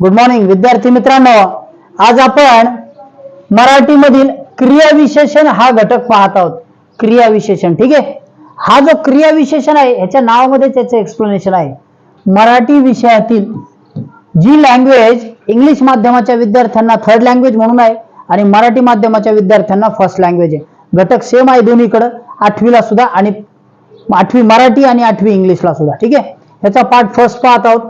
Good morning विद्यार्थी मित्रांनो. आज आपण मराठीमधील क्रियाविशेषण हा घटक पाहत आहोत. क्रियाविशेषण ठीक आहे? हा जो क्रियाविशेषण आहे ह्याच्या नावामध्ये त्याचं एक्सप्लेनेशन आहे. मराठी विषयातील जी लँग्वेज इंग्लिश माध्यमाच्या विद्यार्थ्यांना थर्ड लँग्वेज म्हणून आहे आणि मराठी माध्यमाच्या विद्यार्थ्यांना फर्स्ट लँग्वेज आहे. घटक सेम आहे दोन्हीकडं आठवीला सुद्धा आणि आठवी मराठी आणि आठवी इंग्लिशला सुद्धा ठीक आहे? ह्याचा पार्ट फर्स्ट पाहत आहोत.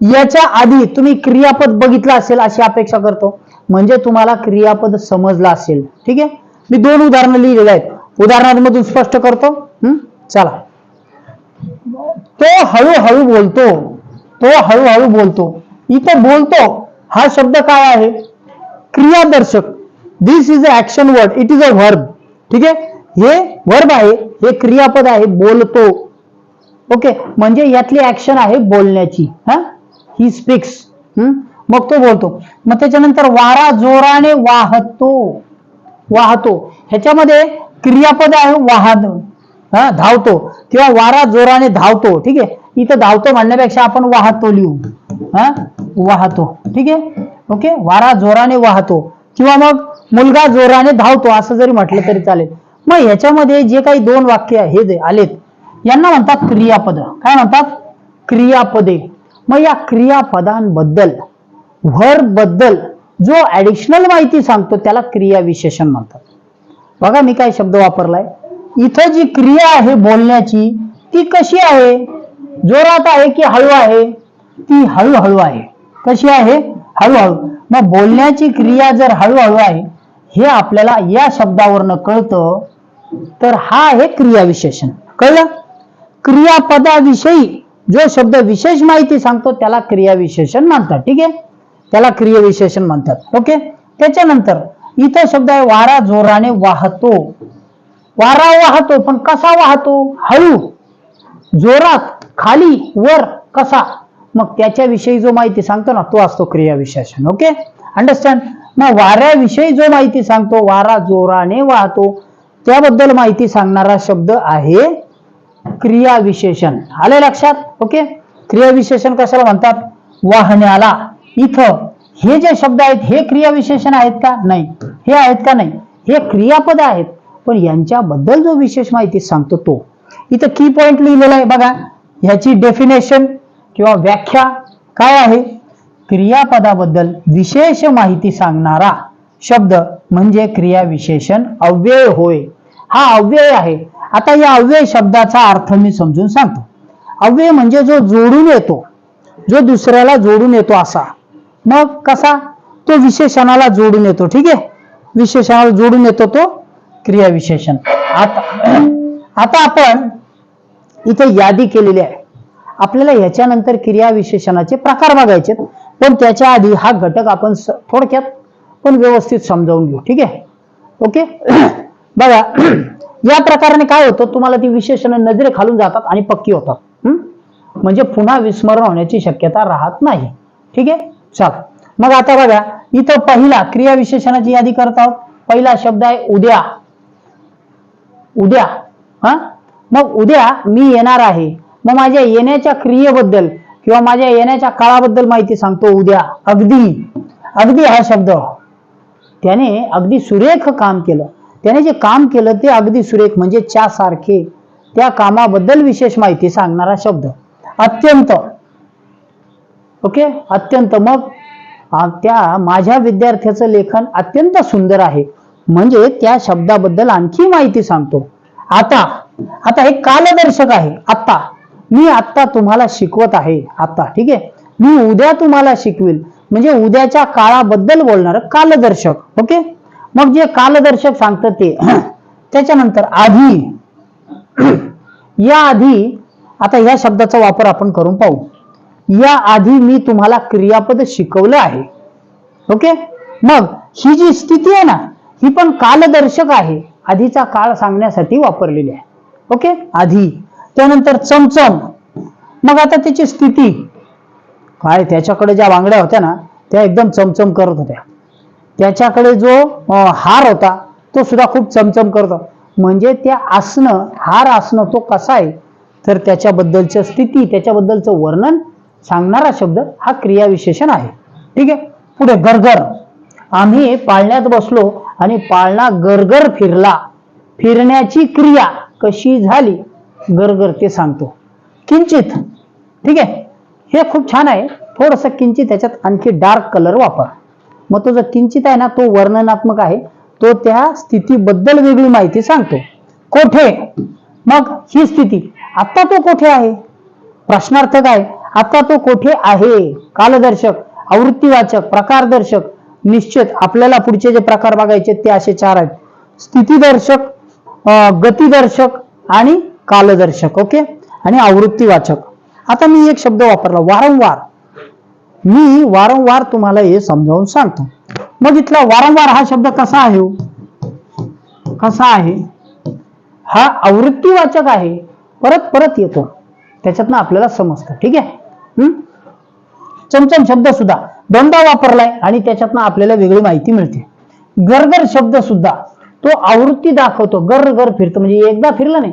याच्या आधी तुम्ही क्रियापद बघितलं असेल अशी अपेक्षा करतो. म्हणजे तुम्हाला क्रियापद समजलं असेल. ठीक आहे? मी दोन उदाहरणं लिहिलेली आहेत. उदाहरणांमधून स्पष्ट करतो. चला. तो हळूहळू बोलतो. तो हळूहळू बोलतो. इथं बोलतो हा शब्द काय आहे? क्रियादर्शक. This is a action word it is a verb ठीक आहे? हे वर्ब आहे हे क्रियापद आहे बोलतो. ओके? म्हणजे यातली ऍक्शन आहे बोलण्याची. हा? ही? स्पीक्स मग तो बोलतो. मग त्याच्यानंतर वारा जोराने वाहतो. वाहतो. ह्याच्यामध्ये क्रियापद आहे वाहन. हा? धावतो. किंवा वारा जोराने धावतो. ठीक आहे? इथं धावतो म्हणण्यापेक्षा आपण वाहतो लिहू. हा? वाहतो. ठीक आहे? ओके? वारा जोराने वाहतो. किंवा मग मुलगा जोराने धावतो. असं जरी म्हटलं तरी चालेल. मग ह्याच्यामध्ये जे काही दोन वाक्य हे जे आलेत यांना म्हणतात क्रियापद. काय म्हणतात? क्रियापदे. मग या क्रियापदांबद्दल व्हरबद्दल जो ऍडिशनल माहिती सांगतो त्याला क्रियाविशेषण म्हणतात. बघा मी काय शब्द वापरलाय. इथं जी क्रिया आहे बोलण्याची ती कशी आहे? जोरात आहे की हळू आहे? ती हळूहळू आहे. कशी आहे? हळूहळू. मग बोलण्याची क्रिया जर हळूहळू आहे हे आपल्याला या शब्दावरनं कळतं तर हा आहे क्रियाविशेषण. कळलं? क्रियापदाविषयी जो शब्द विशेष माहिती सांगतो त्याला क्रियाविशेषण म्हणतात. ठीक आहे? त्याला क्रियाविशेषण म्हणतात. ओके? त्याच्यानंतर इथं शब्द आहे वारा जोराने वाहतो. वारा वाहतो पण कसा वाहतो? हळू. जोरात खाली वर कसा? मग त्याच्याविषयी जो माहिती सांगतो ना तो असतो क्रियाविशेषण. ओके? अंडरस्टँड मग वाऱ्याविषयी जो माहिती सांगतो वारा जोराने वाहतो त्याबद्दल माहिती सांगणारा शब्द आहे क्रियाविशेषण आले लक्षात? ओके क्रियाविशेषण कशाला म्हणतात? वाहण्याला. इथं हे जे शब्द आहेत हे क्रियाविशेषण आहेत का? नाही. हे आहेत का? नाही. हे क्रियापद आहेत. पण यांच्याबद्दल जो विशेष माहिती सांगतो तो. इथं की पॉइंट लिहिलेला आहे बघा. ह्याची डेफिनेशन किंवा व्याख्या काय आहे? क्रियापदाबद्दल विशेष माहिती सांगणारा शब्द म्हणजे क्रियाविशेषण अव्यय होय. हा अव्यय आहे. आता या अव्यय शब्दाचा अर्थ मी समजून सांगतो. अव्यय म्हणजे जो जोडून येतो जो दुसऱ्याला जोडून येतो असा. मग कसा? तो विशेषणाला जोडून येतो ठीक आहे? विशेषणाला जोडून येतो तो क्रियाविशेषण. आता आता आपण इथे यादी केलेली आहे. आपल्याला ह्याच्यानंतर क्रियाविशेषणाचे प्रकार बघायचे पण त्याच्या आधी हा घटक आपण थोडक्यात पण व्यवस्थित समजावून घेऊ ठीक आहे? ओके? बघा या प्रकाराने काय होतं? तुम्हाला ती विशेषण नजरे खालून जातात आणि पक्की होतात. म्हणजे पुन्हा विस्मरण होण्याची शक्यता राहत नाही. ठीक आहे? चला. मग आता बघा इथं पहिला क्रिया विशेषणाची यादी करत आहोत. पहिला शब्द आहे उद्या. उद्या. हा? मग उद्या मी येणार आहे. मग माझ्या येण्याच्या क्रियेबद्दल किंवा माझ्या येण्याच्या काळाबद्दल माहिती सांगतो उद्या. अगदी. अगदी हा शब्द. त्याने अगदी सुरेख काम केलं. त्याने जे काम केलं ते अगदी सुरेख म्हणजे च्या सारखे त्या कामाबद्दल विशेष माहिती सांगणारा शब्द. अत्यंत. ओके? अत्यंत मग त्या माझ्या विद्यार्थ्याचं लेखन अत्यंत सुंदर आहे. म्हणजे त्या शब्दाबद्दल आणखी माहिती सांगतो. आता आता हे कालदर्शक आहे. आता. मी आता तुम्हाला शिकवत आहे. आता. ठीक आहे? मी उद्या तुम्हाला शिकवेल. म्हणजे उद्याच्या काळाबद्दल बोलणार कालदर्शक. ओके? मग जे कालदर्शक सांगतं ते त्याच्यानंतर आधी या आधी आता या शब्दाचा वापर आपण करून पाहू. या आधी मी तुम्हाला क्रियापद शिकवलं आहे. ओके? मग ही जी स्थिती आहे ना ही पण कालदर्शक आहे. आधीचा काळ सांगण्यासाठी वापरलेली आहे. ओके? आधी. त्यानंतर चमचम. मग आता त्याची स्थिती. काय त्याच्याकडे ज्या बांगड्या होत्या ना त्या एकदम चमचम करत होत्या. त्याच्याकडे जो हार होता तो सुद्धा खूप चमचम करतो. म्हणजे त्या आसनं हार आसनं तो कसा आहे? तर त्याच्याबद्दलच्या स्थिती त्याच्याबद्दलचं वर्णन सांगणारा शब्द हा क्रियाविशेषण आहे. ठीक आहे? पुढे गरगर. आम्ही पाळण्यात बसलो आणि पाळणा गरगर फिरला. फिरण्याची क्रिया कशी झाली? गरगर ते सांगतो. किंचित. ठीक आहे? हे खूप छान आहे. थोडस किंचित त्याच्यात आणखी डार्क कलर वापर. मग तो जो किंचित आहे ना तो वर्णनात्मक आहे. तो त्या स्थितीबद्दल वेगळी माहिती सांगतो. कोठे? मग ही स्थिती. आता तो कोठे आहे? प्रश्नार्थक आहे. आता तो कोठे आहे? कालदर्शक आवृत्तीवाचक प्रकारदर्शक. निश्चित आपल्याला पुढचे जे प्रकार बघायचे ते असे चार आहेत. स्थितीदर्शक गतीदर्शक गतिदर्शक आणि कालदर्शक ओके? आणि आवृत्तीवाचक. आता मी एक शब्द वापरला वारंवार. मी वारंवार तुम्हाला हे समजावून सांगतो. मग इथला वारंवार हा शब्द कसा आहे हो? कसा आहे? हा आवृत्तीवाचक आहे. परत परत येतो. त्याच्यातनं आपल्याला समजतं. ठीक आहे? चमचम शब्द सुद्धा. दोनदा वापरलाय आणि त्याच्यातनं आपल्याला वेगळी माहिती मिळते. गरगर शब्द सुद्धा. तो आवृत्ती दाखवतो. गर गर फिरतो. म्हणजे एकदा फिरला नाही.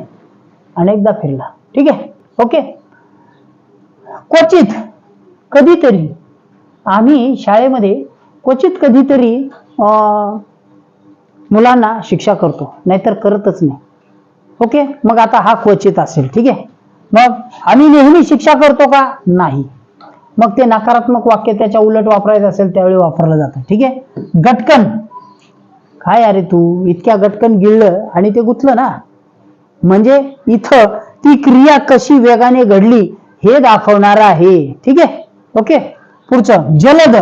अनेकदा फिरला. ठीक आहे? ओके? क्वचित कधीतरी. आम्ही शाळेमध्ये क्वचित कधीतरी अं, मुलांना शिक्षा करतो नाहीतर करतच नाही. ओके? मग आता हा क्वचित असेल ठीक आहे? मग आम्ही नेहमी शिक्षा करतो का? नाही. मग ते नकारात्मक वाक्य त्याच्या उलट वापरायचं असेल त्यावेळी वापरलं जातं ठीक आहे? गटकन. काय अरे तू? इतक्या गटकन गिळलं आणि ते गुतलं ना? म्हणजे इथं ती क्रिया कशी वेगाने घडली हे दाखवणार आहे ठीक आहे? ओके? पुढचं जलद.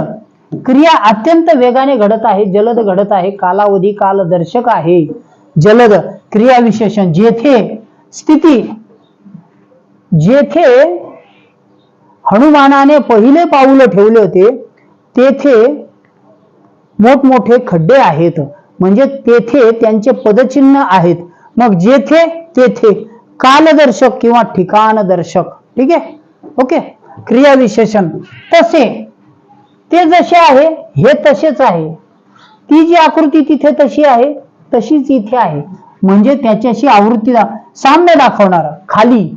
क्रिया अत्यंत वेगाने घडत आहे जलद घडत आहे कालावधी कालदर्शक आहे. जलद क्रिया विशेषण जेथे स्थिती जेथे हनुमानाने पहिले पाऊल ठेवले होते तेथे मोठमोठे खड्डे आहेत. म्हणजे तेथे त्यांचे पदचिन्ह आहेत. मग जेथे तेथे कालदर्शक किंवा ठिकाणदर्शक. ठीक आहे? ओके? क्रियाविशेषण. तसे. ते जसे आहे हे तसेच आहे. ती जी आकृती तिथे तशी आहे तशीच इथे आहे. म्हणजे त्याच्याशी आवृत्ती साम्य दाखवणार खाली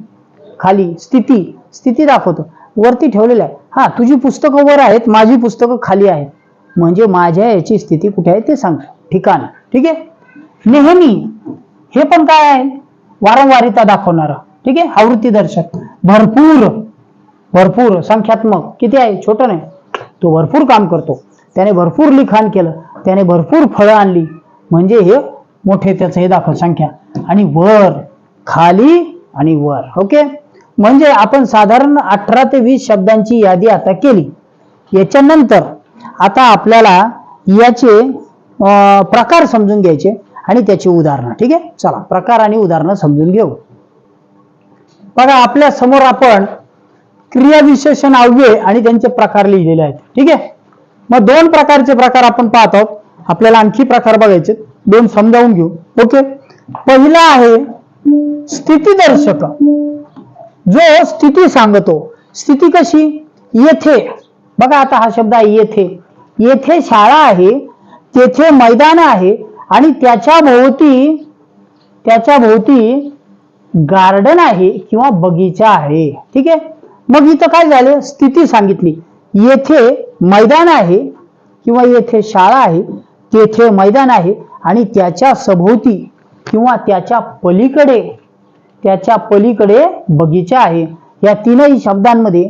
खाली स्थिती स्थिती दाखवतो. वरती ठेवलेलं आहे. हा तुझी पुस्तकं वर आहेत माझी पुस्तकं खाली आहेत. म्हणजे माझ्या याची स्थिती कुठे आहे ते सांगतो ठिकाण. ठीक आहे? नेहमी. हे पण काय आहे? वारंवारिता दाखवणार. ठीक आहे? आवृत्ती दर्शक. भरपूर. भरपूर संख्यात्मक. किती आहे? छोटं नाही. तो भरपूर काम करतो. त्याने भरपूर लिखाण केलं. त्याने भरपूर फळं आणली. म्हणजे हे मोठे त्याचं हे दाखव संख्या. आणि वर खाली आणि वर. ओके? म्हणजे आपण साधारण अठरा ते वीस शब्दांची यादी आता केली. याच्यानंतर आता आपल्याला याचे प्रकार समजून घ्यायचे आणि त्याची उदाहरणं. ठीक आहे? चला प्रकार आणि उदाहरणं समजून घेऊ. बघा आपल्यासमोर आपण क्रियाविशेषण अव्यय आणि त्यांचे प्रकार लिहिलेले आहेत. ठीक आहे? मग दोन प्रकारचे प्रकार आपण पाहत आहोत. आपल्याला आणखी प्रकार बघायचे दोन समजावून घेऊ. ओके? पहिला आहे स्थितीदर्शक. जो स्थिती सांगतो. स्थिती कशी? येथे. बघा आता हा शब्द आहे येथे. येथे शाळा आहे तेथे मैदान आहे आणि त्याच्या भोवती त्याच्या भोवती गार्डन आहे किंवा बगीचा आहे. ठीक आहे? मग इथं काय झालं? स्थिती सांगितली. येथे मैदान आहे किंवा येथे शाळा आहे तेथे मैदान आहे आणि त्याच्या सभोवती किंवा त्याच्या पलीकडे त्याच्या पलीकडे बगीचा आहे. या तीनही शब्दांमध्ये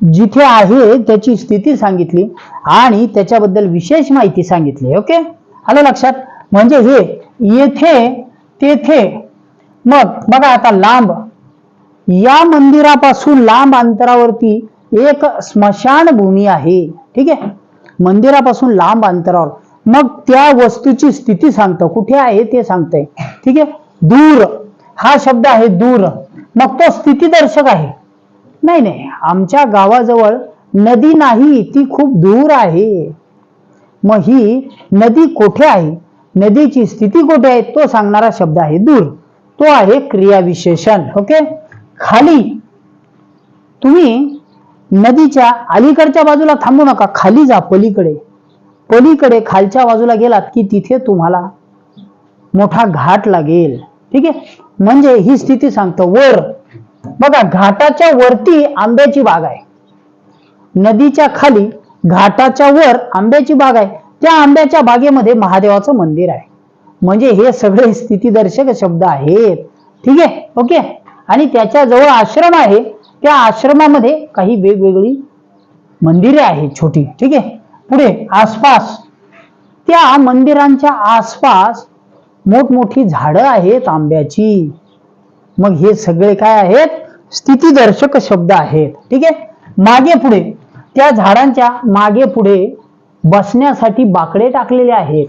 जिथे आहे त्याची स्थिती सांगितली आणि त्याच्याबद्दल विशेष माहिती सांगितली. ओके? आलं लक्षात? म्हणजे हे येथे तेथे. मग बघा आता लांब. या मंदिरापासून लांब अंतरावरती एक स्मशानभूमी आहे. ठीक आहे? मंदिरापासून लांब अंतरावर. मग त्या वस्तूची स्थिती सांगतं. कुठे आहे ते सांगतंय. ठीक आहे? दूर. हा शब्द आहे दूर. मग तो स्थितीदर्शक आहे. नाही नाही. आमच्या गावाजवळ नदी नाही ती खूप दूर आहे. मग ही नदी कोठे आहे? नदीची स्थिती कुठे आहे? तो सांगणारा शब्द आहे दूर. तो आहे क्रियाविशेषण. ओके? खाली. तुम्ही नदीच्या अलीकडच्या बाजूला थांबू नका. खाली जा पलीकडे. पलीकडे खालच्या बाजूला गेलात की तिथे तुम्हाला मोठा घाट लागेल. ठीक आहे? म्हणजे ही स्थिती सांगतो. वर. बघा घाटाच्या वरती आंब्याची बाग आहे. नदीच्या खाली घाटाच्या वर आंब्याची बाग आहे. त्या आंब्याच्या बागेमध्ये महादेवाचं मंदिर आहे. म्हणजे हे सगळे स्थितीदर्शक शब्द आहेत. ठीक आहे? ओके? आणि त्याच्याजवळ आश्रम आहे. त्या आश्रमामध्ये काही वेगवेगळी मंदिरे आहेत छोटी. ठीक आहे? पुढे आसपास. त्या मंदिरांच्या आसपास मोठमोठी झाडं आहेत आंब्याची. मग हे सगळे काय आहेत? स्थितीदर्शक शब्द आहेत. ठीक आहे? मागे पुढे त्या झाडांच्या मागे पुढे बसण्यासाठी बाकडे टाकलेले आहेत.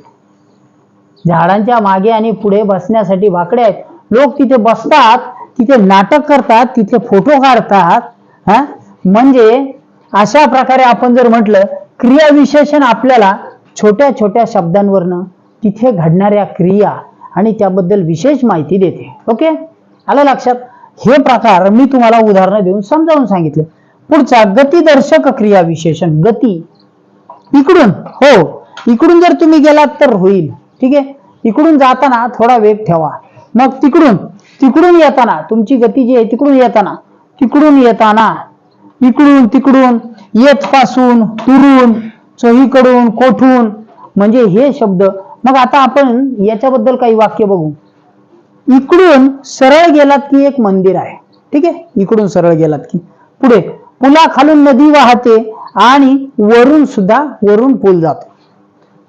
झाडांच्या मागे आणि पुढे बसण्यासाठी बाकडे आहेत. लोक तिथे बसतात. तिथे नाटक करतात तिथे फोटो काढतात हा? म्हणजे अशा प्रकारे आपण जर म्हटलं क्रियाविशेषण आपल्याला छोट्या छोट्या शब्दांवरनं तिथे घडणाऱ्या क्रिया आणि त्याबद्दल विशेष माहिती देते. ओके? आलं लक्षात? हे प्रकार मी तुम्हाला उदाहरणं देऊन समजावून सांगितले. पुढचा गतीदर्शक क्रिया विशेषण गती. इकडून हो इकडून जर तुम्ही गेलात तर होईल. ठीक आहे? इकडून जाताना थोडा वेग ठेवा. मग तिकडून तिकडून येताना तुमची गती जी आहे तिकडून येताना तिकडून येताना इकडून तिकडून येत पासून तुरून चोहीकडून कोठून म्हणजे हे शब्द. मग आता आपण याच्याबद्दल काही वाक्य बघू. इकडून सरळ गेलात की एक मंदिर आहे. ठीक आहे? इकडून सरळ गेलात की. पुढे पुलाखालून नदी वाहते आणि वरून सुद्धा वरून पूल जातो.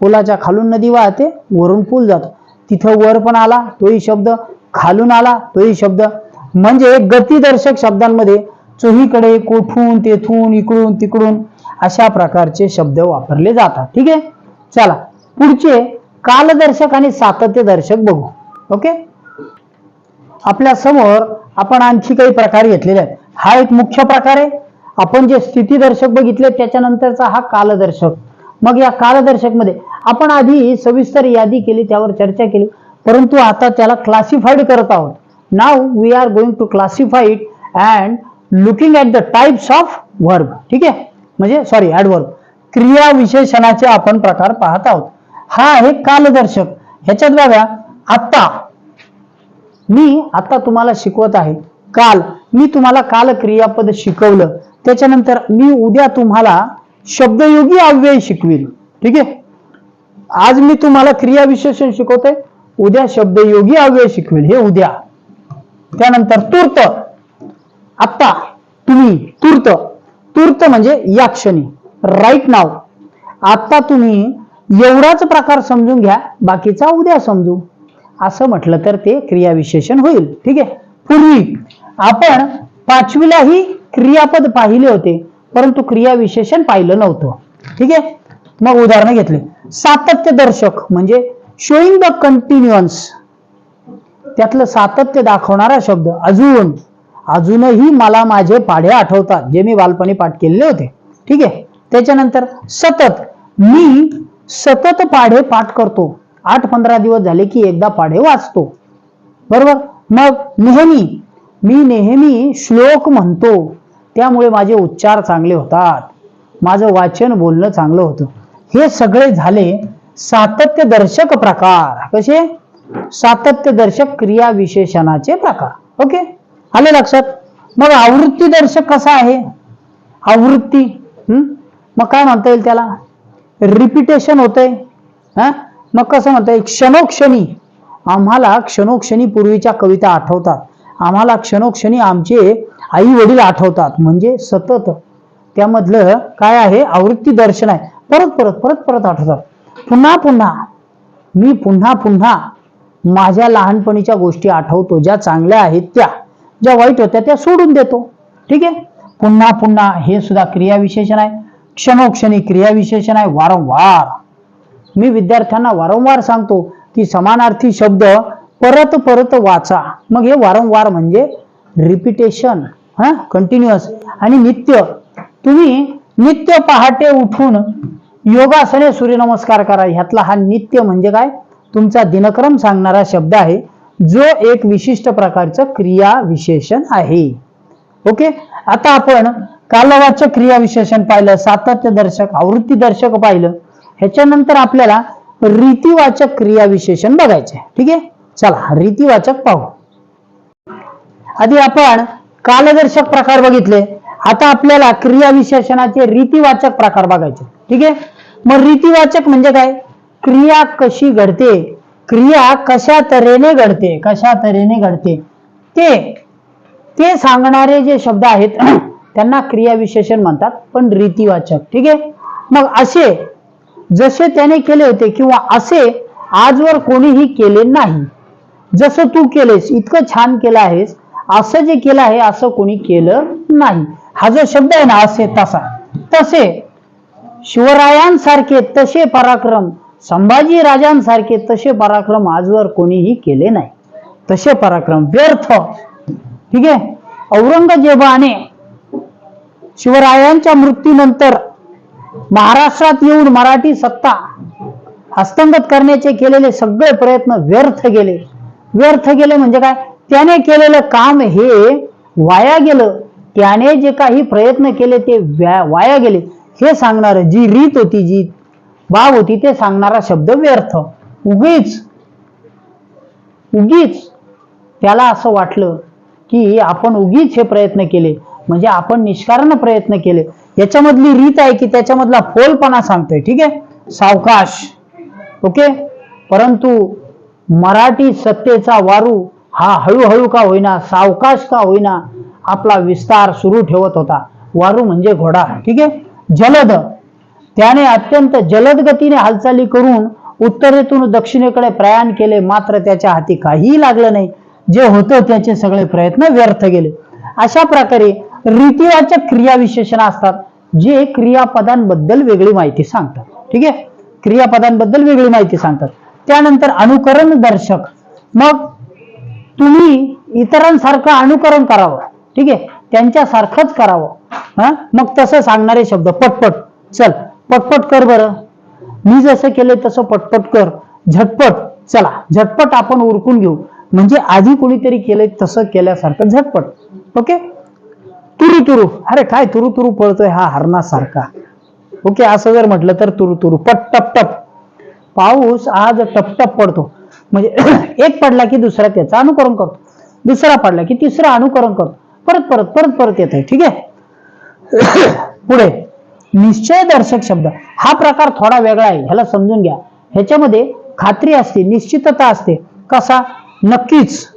पुलाच्या खालून नदी वाहते वरून पूल जातो. तिथं वर पण आला तोही शब्द. खालून आला तोही शब्द. म्हणजे गतिदर्शक शब्दांमध्ये चोहीकडे कोठून तेथून इकडून तिकडून अशा प्रकारचे शब्द वापरले जातात. ठीक आहे? चला पुढचे कालदर्शक आणि सातत्यदर्शक बघू. ओके? आपल्यासमोर आपण आणखी काही प्रकार घेतलेले आहेत. हा एक मुख्य प्रकार आहे. आपण जे स्थितीदर्शक बघितले त्याच्यानंतरचा हा कालदर्शक. मग या कालदर्शकमध्ये आपण आधी सविस्तर यादी केली त्यावर चर्चा केली. परंतु आता त्याला क्लासिफाईड करत आहोत. Now we are going to classified and looking at the types of verb ठीक आहे? म्हणजे सॉरी ॲडवर्ब क्रिया विशेषणाचे आपण प्रकार पाहत आहोत. हा आहे कालदर्शक. ह्याच्यात बघा आत्ता. मी आता तुम्हाला शिकवत आहे. काल. मी तुम्हाला काल क्रियापद शिकवलं. त्याच्यानंतर मी उद्या तुम्हाला शब्दयोगी अव्यय शिकवेल ठीक आहे? आज मी तुम्हाला क्रिया विशेषण शिकवतोय. उद्या शब्दयोगी अव्यय शिकवेल. हे उद्या. त्यानंतर तूर्त. आत्ता तुम्ही तूर्त. तूर्त म्हणजे या क्षणी. राईट नाव आता तुम्ही एवढाच प्रकार समजून घ्या बाकीचा उद्या समजू. असं म्हटलं तर ते क्रियाविशेषण होईल. ठीक आहे? पूर्वी आपण पाचवीलाही क्रियापद पाहिले होते परंतु क्रियाविशेषण पाहिलं नव्हतं. ठीक आहे? मग उदाहरणं घेतले. सातत्य दर्शक म्हणजे शोईंग द कंटिन्युअन्स त्यातलं सातत्य दाखवणारा शब्द अजून. अजूनही मला माझे पाढे आठवतात जे मी बालपणी पाठ केलेले होते. ठीक आहे? त्याच्यानंतर सतत मी सतत पाढे पाठ करतो. आठ पंधरा दिवस झाले की एकदा पाढे वाचतो. बरोबर? मग नेहमी मी नेहमी श्लोक म्हणतो. त्यामुळे माझे उच्चार चांगले होतात. माझं वाचन बोलणं चांगलं होतं. हे सगळे झाले सातत्य दर्शक प्रकार. कसे? सातत्य दर्शक क्रिया विशेषणाचे प्रकार. ओके? आले लक्षात? मग आवृत्ती दर्शक कसा आहे? आवृत्ती. हम्म? मग काय म्हणता येईल त्याला? रिपिटेशन होतंय. हा? मग कसं म्हणता येईल? क्षणोक्षणी. आम्हाला क्षणोक्षणी पूर्वीच्या कविता आठवतात. आम्हाला क्षणोक्षणी आमचे आई वडील आठवतात. म्हणजे सतत. त्यामधलं काय आहे? आवृत्ती दर्शन आहे. परत परत परत परत आठवतात. पुन्हा पुन्हा. मी पुन्हा पुन्हा माझ्या लहानपणीच्या गोष्टी आठवतो ज्या चांगल्या आहेत त्या ज्या वाईट होत्या त्या सोडून देतो. ठीक आहे? पुन्हा पुन्हा हे सुद्धा क्रियाविशेषण आहे. क्षणोक्षणी क्रियाविशेषण आहे वारंवार. मी विद्यार्थ्यांना वारंवार सांगतो की समानार्थी शब्द परत परत वाचा. मग हे वारंवार म्हणजे रिपिटेशन हा? कंटिन्युअस आणि नित्य. तुम्ही नित्य पहाटे उठून योगासने सूर्यनमस्कार करा. ह्यातला हा नित्य म्हणजे काय? तुमचा दिनक्रम सांगणारा शब्द आहे जो एक विशिष्ट प्रकारचं क्रिया विशेषण आहे. ओके? आता आपण कालवाचक क्रिया विशेषण पाहिलं सातत्य दर्शक आवृत्ती दर्शक पाहिलं. ह्याच्यानंतर आपल्याला रीतिवाचक क्रिया विशेषण बघायचे ठीक आहे? चला रीतिवाचक पाहू. आधी आपण कालदर्शक प्रकार बघितले. आता आपल्याला क्रिया विशेषणाचे रीतिवाचक प्रकार बघायचे ठीक आहे? मग रीतिवाचक म्हणजे काय? क्रिया कशी घडते? क्रिया कशा तऱ्हेने घडते? कशा तऱ्हेने घडते? ते ते सांगणारे जे शब्द आहेत त्यांना क्रिया विशेषण म्हणतात पण रीतिवाचक. ठीक आहे? मग असे जसे त्याने केले होते किंवा असे आजवर कोणीही केले नाही. जसं तू केलेस इतकं छान केलं आहेस असं जे केलं आहे असं कोणी केलं नाही. हा जो शब्द आहे ना असे तसा. तसे शिवरायांसारखे तसे पराक्रम संभाजी राजांसारखे तसे पराक्रम आजवर कोणीही केले नाही. तसे पराक्रम व्यर्थ. ठीक आहे? औरंगजेबाने शिवरायांच्या मृत्यूनंतर महाराष्ट्रात येऊन मराठी सत्ता हस्तंगत करण्याचे केलेले सगळे प्रयत्न व्यर्थ गेले. व्यर्थ गेले म्हणजे काय? त्याने केलेलं काम हे वाया गेलं. त्याने जे काही प्रयत्न केले ते व्या- वाया गेले. हे सांगणार जी रीत होती जी बाब होती ते सांगणारा शब्द व्यर्थ. उगीच उगीच त्याला असं वाटलं की आपण उगीच हे प्रयत्न केले. म्हणजे आपण निष्कारण प्रयत्न केले. याच्यामधली रीत आहे की त्याच्यामधला फोलपणा सांगतोय ठीक आहे? सावकाश. ओके? परंतु मराठी सत्तेचा वारू हा हळूहळू का होईना सावकाश का होईना आपला विस्तार सुरू ठेवत होता. वारू म्हणजे घोडा ठीक आहे? जलद. त्याने अत्यंत जलद गतीने हालचाली करून उत्तरेतून दक्षिणेकडे प्रयाण केले मात्र त्याच्या हाती काहीही लागलं नाही. जे होतं त्याचे सगळे प्रयत्न व्यर्थ गेले. अशा प्रकारे रीतिवाचक क्रियाविशेषण असतात जे क्रियापदांबद्दल वेगळी माहिती सांगतात. ठीक आहे? क्रियापदांबद्दल वेगळी माहिती सांगतात. त्यानंतर अनुकरण दर्शक. मग तुम्ही इतरांसारखं अनुकरण करावं. ठीक आहे? त्यांच्यासारखंच करावं. हा? मग तसं सांगणारे शब्द पटपट. चल पटपट कर बरं. मी जसं केलंय तसं पटपट कर. झटपट चला. झटपट आपण उरकून घेऊ. म्हणजे आधी कोणीतरी केलंय तसं केल्यासारखं झटपट. ओके? तुरु तुरु अरे काय तुरु तुरु पळतोय हा हरणासारखा. ओके असं जर म्हटलं तर तुरु तुरु पट टप टप. पाऊस आज टपटप पडतो. म्हणजे एक पडला की दुसरा त्याचा अनुकरण करतो. दुसरा पडला की तिसरा अनुकरण करतो. परत परत परत परत येत आहे ठीक आहे? पुढे. निश्चय दर्शक शब्द. हा प्रकार थोडा वेगळा आहे. ह्याला समजून घ्या. ह्याच्यामध्ये खात्री असते निश्चितता असते. कसा? नक्कीच.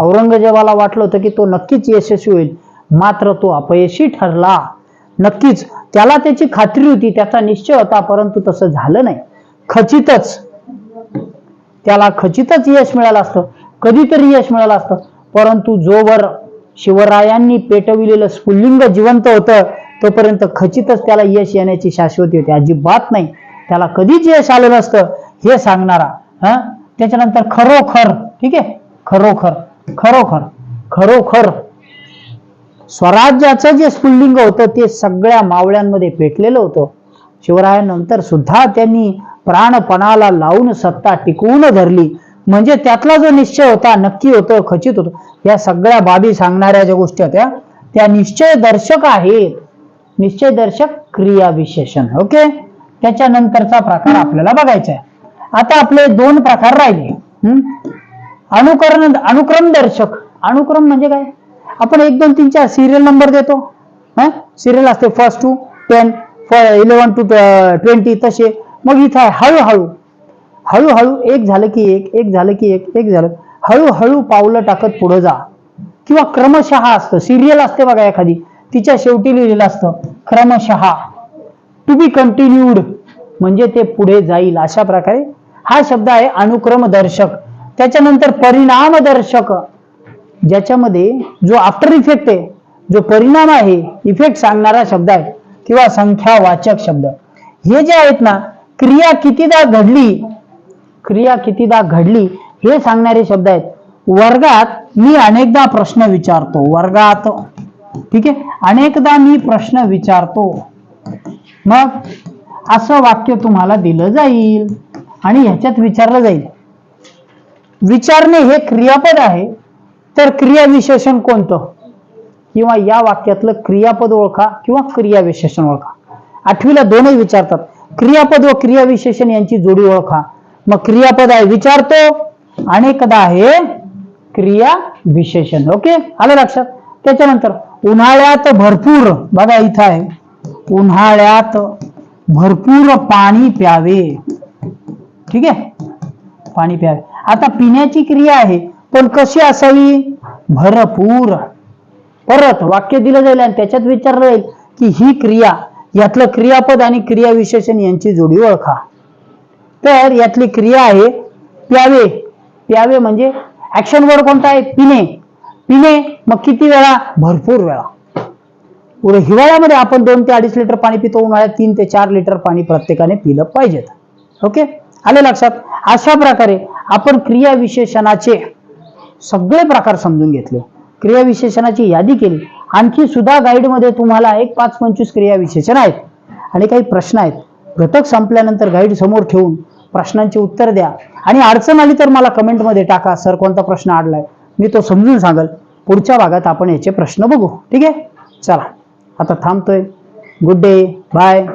औरंगजेबाला वाटलं होतं की तो नक्कीच यशस्वी होईल. मात्र तो अपयशी ठरला. नक्कीच. त्याला त्याची खात्री होती त्याचा निश्चय होता परंतु तसं झालं नाही. खचितच. त्याला खचितच यश मिळालं असतं. कधीतरी यश मिळालं असतं. परंतु जोवर शिवरायांनी पेटविलेलं स्फुल्लिंग जिवंत होतं तोपर्यंत खचितच त्याला यश येण्याची शाश्वती होती. अजिबात नाही. त्याला कधीच यश आलं नसतं. हे सांगणारा हा? त्याच्यानंतर खरोखर ठीक आहे? खरोखर खरोखर खरोखर स्वराज्याचं जे स्फुल्लिंग होतं ते सगळ्या मावळ्यांमध्ये पेटलेलं होतं. शिवरायानंतर सुद्धा त्यांनी प्राणपणाला लावून सत्ता टिकवून धरली. म्हणजे त्यातला जो निश्चय होता नक्की होतं खचित होतो या सगळ्या बाबी सांगणाऱ्या ज्या गोष्टी होत्या त्या निश्चय दर्शक आहेत. निश्चय दर्शक क्रिया विशेषण ओके? त्याच्यानंतरचा प्रकार आपल्याला बघायचा आहे. आता आपले दोन प्रकार राहिले. हम्म? अनुकरण अनुक्रम दर्शक. अनुक्रम म्हणजे काय? आपण एक दोन तीन चार सिरियल नंबर देतो. हा? सिरियल असते first to ten eleven to twenty तसे. मग इथं आहे हळूहळू हळूहळू एक झालं की एक एक झालं की एक एक झालं. हळूहळू पावलं टाकत पुढे जा. किंवा क्रमशः असतं. सिरियल असते बघा एखादी. तिच्या शेवटी लिहिलेलं असतं क्रमशः. टू बी कंटिन्यूड म्हणजे ते पुढे जाईल. अशा प्रकारे हा शब्द आहे अनुक्रम दर्शक त्याच्यानंतर परिणाम दर्शक ज्याच्यामध्ये जो आफ्टर इफेक्ट आहे जो परिणाम आहे इफेक्ट सांगणारा शब्द आहे किंवा संख्यावाचक शब्द. हे जे आहेत ना क्रिया कितीदा घडली क्रिया कितीदा घडली हे सांगणारे शब्द आहेत. वर्गात मी अनेकदा प्रश्न विचारतो. वर्गात ठीक आहे? अनेकदा मी प्रश्न विचारतो. मग असं वाक्य तुम्हाला दिलं जाईल आणि ह्याच्यात विचारलं जाईल. विचारणे हे क्रियापद आहे. तर क्रिया विशेषण कोणतं? किंवा या वाक्यातलं क्रियापद ओळखा किंवा क्रिया विशेषण ओळखा. आठवीला दोनही विचारतात. क्रियापद व क्रिया विशेषण यांची जोडी ओळखा. मग क्रियापद आहे विचारतो. अनेकदा आहे क्रिया विशेषण ओके? आलं लक्षात? त्याच्यानंतर उन्हाळ्यात भरपूर बघा इथं आहे. उन्हाळ्यात भरपूर पाणी प्यावे. ठीक आहे? पाणी प्यावे. आता पिण्याची क्रिया आहे पण कशी असावी? भरपूर. परत वाक्य दिलं जाईल आणि त्याच्यात विचारलं जाईल की ही क्रिया यातलं क्रियापद आणि क्रिया विशेषण यांची जोडी ओळखा. तर यातली क्रिया आहे प्यावे. प्यावे म्हणजे ऍक्शन वर्ड कोणता आहे? पिणे. पिणे मग किती वेळा? भरपूर वेळा. पुढे हिवाळ्यामध्ये आपण दोन ते अडीच लिटर पाणी पितो उन्हाळ्यात तीन ते चार लिटर पाणी प्रत्येकाने पिलं पाहिजेत ओके? आले लक्षात? अशा प्रकारे आपण क्रिया विशेषणाचे सगळे प्रकार समजून घेतले. क्रिया विशेषणाची यादी केली. आणखी सुद्धा गाईडमध्ये तुम्हाला एक पाच पंचवीस क्रिया विशेषण आहेत. आणि काही प्रश्न आहेत. घटक संपल्यानंतर गाईड समोर ठेवून प्रश्नांची उत्तर द्या. आणि अडचण आली तर मला कमेंटमध्ये टाका सर कोणता प्रश्न आडलाय? मी तो समजून सांगल. पुढच्या भागात आपण याचे प्रश्न बघू. ठीक आहे? चला. आता थांबतोय. Good day bye